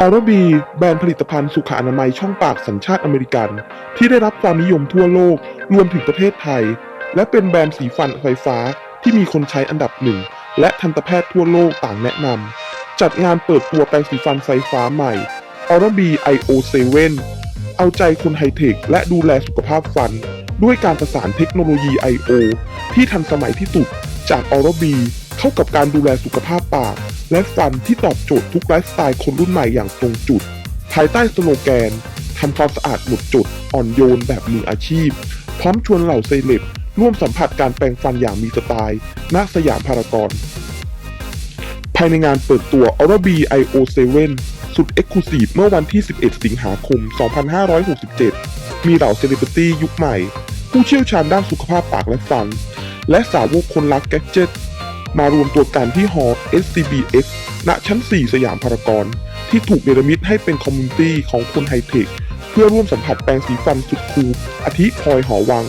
ออร์บีแบรนด์ผลิตภัณฑ์สุขอนามัยช่องปากสัญชาติอเมริกัน ที่ได้รับความนิยมทั่วโลกรวมถึงประเทศไทย และเป็นแบรนด์สีฟันไฟฟ้าที่มีคนใช้อันดับหนึ่ง และทันตแพทย์ทั่วโลกต่างแนะนำจัดงานเปิดตัวแปรงสีฟันไฟฟ้าใหม่ Oral-B IO7 เอาใจคนไฮเทคและดูแลสุขภาพฟัน ด้วยการประสานเทคโนโลยี I.O. ที่ทันสมัยที่สุดจาก Oral-B เข้ากับการดูแลสุขภาพปาก และฟันที่ตอบโจทย์ทุกไลฟ์สไตล์คนรุ่นใหม่อย่างตรงจุด ภายใต้สโลแกนทำความสะอาดหมดจดอ่อนโยนแบบมืออาชีพ พร้อมชวนเหล่าเซเลบร่วมสัมผัสการแปรงฟันอย่างมีสไตล์ณสยามพารากอนภายในงานเปิดตัว Oral-B IO7 สุดเอ็กซ์คลูซีฟเมื่อวันที่ 11 สิงหาคม 2567 มีเหล่าเซเลบริตี้ยุคใหม่ ผู้เชี่ยวชาญด้านสุขภาพปากและฟัน และสาวกคนรักแกดเจ็ต มารวมตัวกันที่ฮอ SCBX ณชั้น 4 สยามพารากอนที่ถูกเนรมิตให้เป็นคอมมูนิตี้ของคนไฮเทค เพื่อร่วมสัมผัสแปรงสีฟันสุดคูลอาทิพลอยหอวัง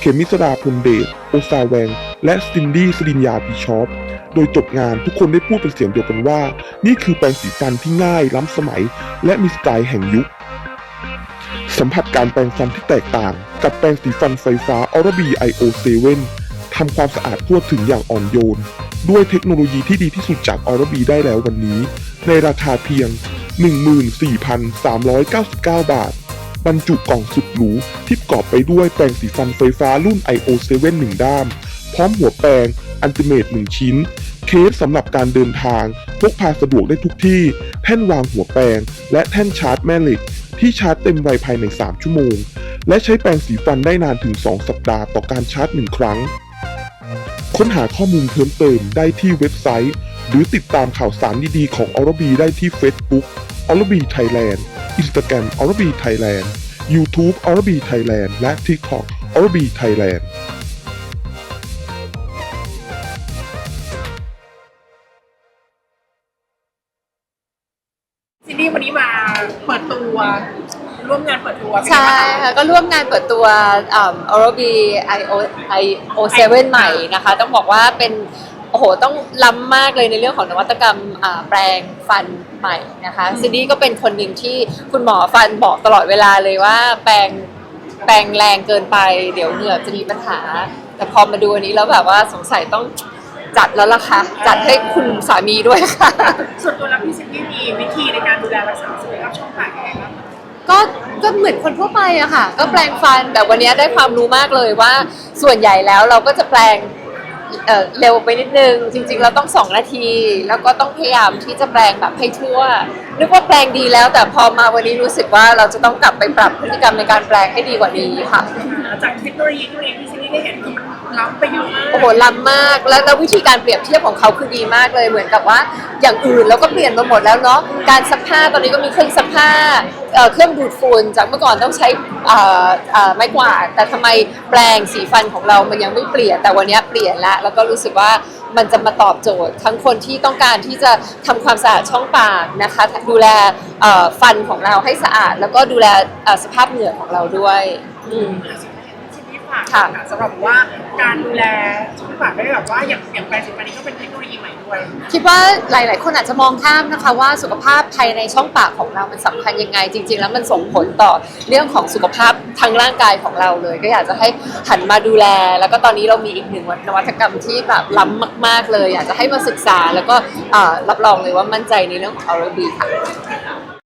เขมิสราพลเดชโอซาแวง และซินดี้สรินยาปีชอปโดยจบงานทุกคนได้พูดเป็นเสียงเดียวกันว่า นี่คือแปรงสีฟันที่ง่ายล้ำสมัย และมีสไตล์แห่งยุค สัมผัสการแปรงฟันที่แตกต่าง กับแปรงสีฟันไฟฟ้า Oral-B IO7 ทำความสะอาดทั่วถึงอย่างอ่อนโยน ด้วยเทคโนโลยีที่ดีที่สุดจาก Oral-B ได้แล้ววันนี้ ในราคาเพียง 14,399 บาท บรรจุกล่องสุดหรูที่ประกอบไปด้วยแปรงสีฟันไฟฟ้ารุ่น IO7 1 ด้าม พร้อมหัวแปรงอันติเมต1ชิ้น เคสสำหรับการเดินทาง พกพาสะดวกได้ทุกที่ แท่นวางหัวแปรง และแท่นชาร์จแม่เหล็ก ที่ชาร์จเต็มไวภายใน 3 ชั่วโมง และใช้แปรงสีฟันได้นานถึง 2 สัปดาห์ต่อการชาร์จ 1 ครั้ง ค้นหาข้อมูลเพิ่มเติมได้ที่เว็บไซต์ หรือติดตามข่าวสารดีๆของออร์บีได้ที่ Facebook ออร์บีไทยแลนด์อินสตาแกรมออร์บีไทยแลนด์ยูทูบออร์บีไทยแลนด์และ TikTok ออร์บีไทยแลนด์ซินดี้วันนี้มาเปิดตัว ร่วมงานเปิดตัวเป็นไงใช่บ้างคะค่ะก็ร่วมงานเปิดตัวอ่า Oral-B IO IO7 ใหม่นะคะ ต้องบอกว่าเป็นโอ้โหต้องล้ำมากเลยในเรื่องของนวัตกรรมอ่าแปลงฟันใหม่นะคะซินดี้ก็เป็นคนหนึ่งที่คุณหมอฟันบอกตลอดเวลาเลยว่าแปลงแปลงแรงเกินไป เดี๋ยวเหงือกจะมีปัญหา แต่พอมาดูอันนี้แล้วแบบว่าสงสัยต้องจัดแล้วล่ะค่ะ จัดให้คุณสามีด้วยค่ะ ส่วนตัวแล้วพี่ซินดี้มีวิธีในการดูแลรักษาสุขภาพช่องปากยังไงบ้างคะ ก็ก็เหมือนคนทั่วไปอะค่ะ ก็แปลงฟันแต่วันนี้ได้ความรู้มากเลยว่าส่วนใหญ่แล้วเราก็จะแปลงเอ่อเร็วไปนิดนึง จริง ๆ เราต้องสองนาที แล้วก็ต้องพยายามที่จะแปลงแบบให้ทั่วนึกว่าแปลงดีแล้ว แต่พอมาวันนี้รู้สึกว่าเราจะต้องกลับไปปรับพฤติกรรมในการแปลงให้ดีกว่านี้ค่ะ จากเทคโนโลยีที่วันนี้พี่ซินดี้ได้เห็นคือมันล้ำไปเยอะมากโอ้โหล้ำมากแล้วแล้ววิธีการเปรียบเทียบของเขาคือดีมากเลยเหมือนกับว่า อย่างอื่นเราก็เปลี่ยนมาหมดแล้วเนาะการซักผ้าตอนนี้ก็มีเครื่องซักผ้า เครื่องดูดฝุ่นจากเมื่อก่อนต้องใช้ไม้กวาดแต่ทำไมแปรงสีฟันของเรามันยังไม่เปลี่ยนแต่วันนี้เปลี่ยนแล้วแล้วก็รู้สึกว่ามันจะมาตอบโจทย์ ทั้งคนที่ต้องการที่จะทำความสะอาดช่องปากนะคะ ดูแลฟันของเราให้สะอาด แล้วก็ดูแลสภาพเหงื่อของเราด้วยอืม ฝากค่ะสำหรับว่าการดูแลช่องปากได้แบบว่าอย่างอย่างแปรงสีฟันนี้ก็เป็นเทคโนโลยีใหม่ด้วย คิดว่าหลาย ๆ คนอาจจะมองข้ามนะคะ ว่าสุขภาพภายในช่องปากของเรามันสำคัญยังไง จริง ๆ แล้วมันส่งผลต่อเรื่องของสุขภาพทางร่างกายของเราเลย ก็อยากจะให้หันมาดูแล แล้วก็ตอนนี้เรามีอีกหนึ่งนวัตกรรมที่แบบล้ำมาก ๆ เลย อยากจะให้มาศึกษาแล้วก็รับรองเลยว่ามั่นใจในเรื่องของ Oral-B ค่ะ